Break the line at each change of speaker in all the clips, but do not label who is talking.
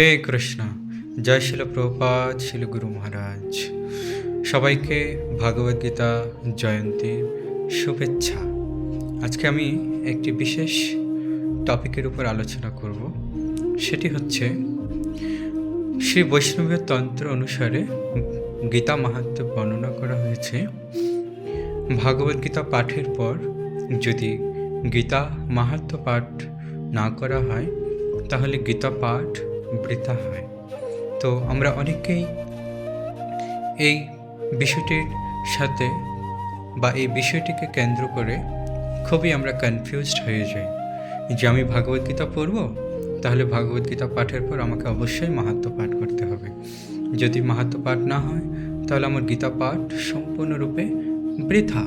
হে কৃষ্ণ, জয় শিল প্রপাত শিল গুরু মহারাজ। সবাইকে ভগবদ্গীতা জয়ন্তী শুভেচ্ছা। আজকে আমি একটি বিশেষ টপিকের উপর আলোচনা করব। সেটি হচ্ছে, শ্রী বৈষ্ণবীয় তন্ত্র অনুসারে গীতা মাহাত্ম্য বর্ণনা করা হয়েছে। ভাগবদ্গীতা পাঠের পর যদি গীতা মাহাত্ম্য পাঠ না করা হয়, তাহলে গীতা পাঠ বৃথা হয়। তো আমরা অনেকেই এই বিষয়টির সাথে বা এই বিষয়টিকে কেন্দ্র করে খুবই আমরা কনফিউজড হয়ে যাই। যে আমি ভাগবদ্গীতা পড়ব, তাহলে ভাগবদ্গীতা পাঠের পর আমাকে অবশ্যই মাহাত্ম পাঠ করতে হবে। যদি মাহাত্ম পাঠ না হয়, তাহলে আমার গীতা পাঠ সম্পূর্ণরূপে বৃথা।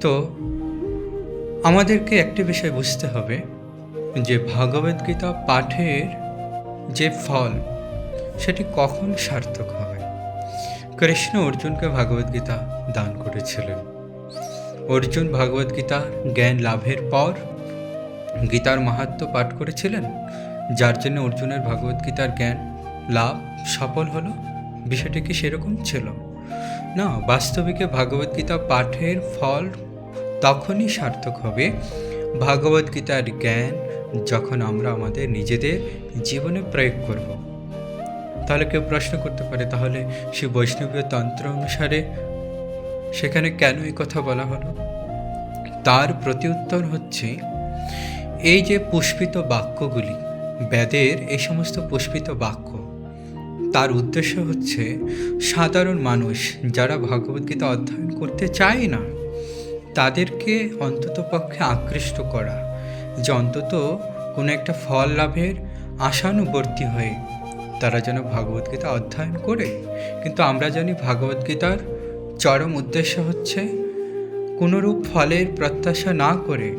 তো আমাদেরকে একটি বিষয় বুঝতে হবে যে ভগবদ্গীতা পাঠের যে ফল, সেটি কখন সার্থক হবে কৃষ্ণ অর্জুনকে ভগবদ্গীতা দান করেছিলেন। অর্জুন ভগবদ্গীতার জ্ঞান লাভের পর গীতার মাহাত্ম পাঠ করেছিলেন, যার জন্য অর্জুনের ভগবদ্গীতার জ্ঞান, লাভ সফল হলো? বিষয়টি কি সেরকম ছিল? না, বাস্তবিকে ভগবদ্গীতা পাঠের ফল তখনই সার্থক হবে। ভগবদ্গীতার জ্ঞান যখন আমরা আমাদের নিজেদের জীবনে প্রয়োগ করব। তাহলে কেউ প্রশ্ন করতে পারে, তাহলে সে বৈষ্ণবীয় তন্ত্র অনুসারে সেখানে কেন এই কথা বলা হলো? তার প্রতিউত্তর হচ্ছে, এই যে পুষ্পিত বাক্যগুলি, বেদের এই সমস্ত পুষ্পিত বাক্য, তার উদ্দেশ্য হচ্ছে সাধারণ মানুষ যারা ভগবদ্গীতা অধ্যয়ন করতে চায় না, তাদেরকে অন্ততপক্ষে আকৃষ্ট করা। যে অন্তত কোনো একটা ফল লাভের আশানুবর্তী হয়ে তারা যেন ভগবদ্গীতা অধ্যয়ন করে। কিন্তু আমরা জানি ভগবদ্গীতার চরম উদ্দেশ্য হচ্ছে কোনোরূপ ফলের প্রত্যাশা না করে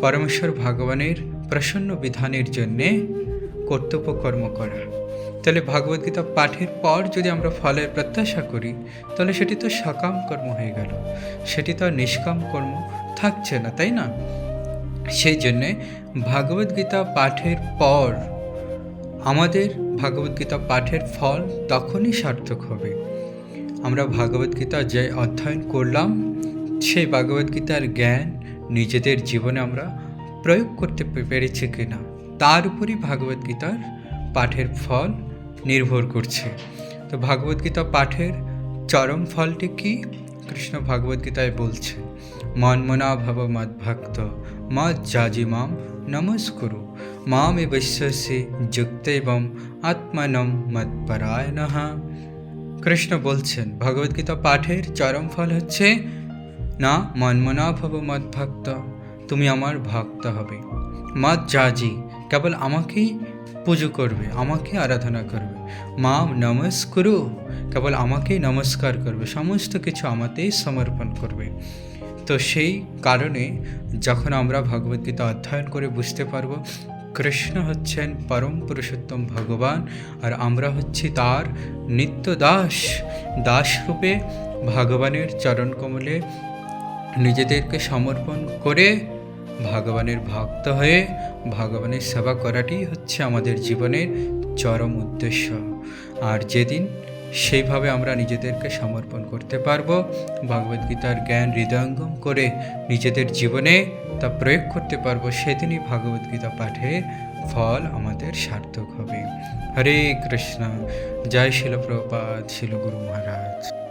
পরমেশ্বর ভগবানের প্রসন্ন বিধানের জন্যে কর্তব্যকর্ম করা। তাহলে ভগবদ্গীতা পাঠের পর যদি আমরা ফলের প্রত্যাশা করি, তাহলে সেটি তো সকাম কর্ম হয়ে গেল। সেটি তো আর নিষ্কাম কর্ম থাকছে না, তাই না? সেই জন্যে ভগবদ্গীতা পাঠের পর আমাদের ভগবদ্গীতা পাঠের ফল তখনই সার্থক হবে। আমরা ভগবদ্গীতা যে অধ্যয়ন করলাম, সেই ভগবদ্গীতার জ্ঞান নিজেদের জীবনে আমরা প্রয়োগ করতে পেরেছি কিনা, তার উপরই ভগবদ্গীতার পাঠের ফল নির্ভর করছে। তো ভগবদ্গীতা পাঠের চরম ফলটি কি? কৃষ্ণ ভগবদ্গীতায় বলছে মনমনা ভব মদ্ভক্ত মদ জাজি মাম নমস্কুরু মাম এ বৈশ্যসে যুক্ত এবং আত্মানম মৎপরায়ণ কৃষ্ণ বলছেন ভগবদ্গীতা পাঠের চরম ফল হচ্ছে? না মনমনা ভব মদ মদ্ভক্ত। তুমি আমার ভক্ত হবে। মত জাজি, কেবল আমাকেই পুজো করবে, আমাকে আরাধনা করবে। মা নমস্কুরু, কেবল আমাকেই নমস্কার করবে, সমস্ত কিছু আমাতেই সমর্পণ করবে। তো সেই কারণে যখন আমরা ভগবদ্গীতা অধ্যয়ন করে বুঝতে পারব, কৃষ্ণ হচ্ছেন পরম পুরুষোত্তম ভগবান আর আমরা হচ্ছি তার নিত্য দাস, দাসরূপে ভগবানের চরণ কমলে নিজেদেরকে সমর্পণ করে ভগবানের ভক্ত হয়ে ভগবানের সেবা করাটি হচ্ছে আমাদের জীবনের চরম উদ্দেশ্য। আর যেদিন সেইভাবে আমরা নিজেদেরকে সমর্পণ করতে পারব। ভগবদ্গীতার জ্ঞান হৃদয়ঙ্গম করে নিজেদের জীবনে তা প্রয়োগ করতে পারব। সেদিনই ভগবদ্গীতা পাঠে ফল আমাদের সার্থক হবে। হরে কৃষ্ণ। জয় শিল প্রপাত শিল গুরু মহারাজ।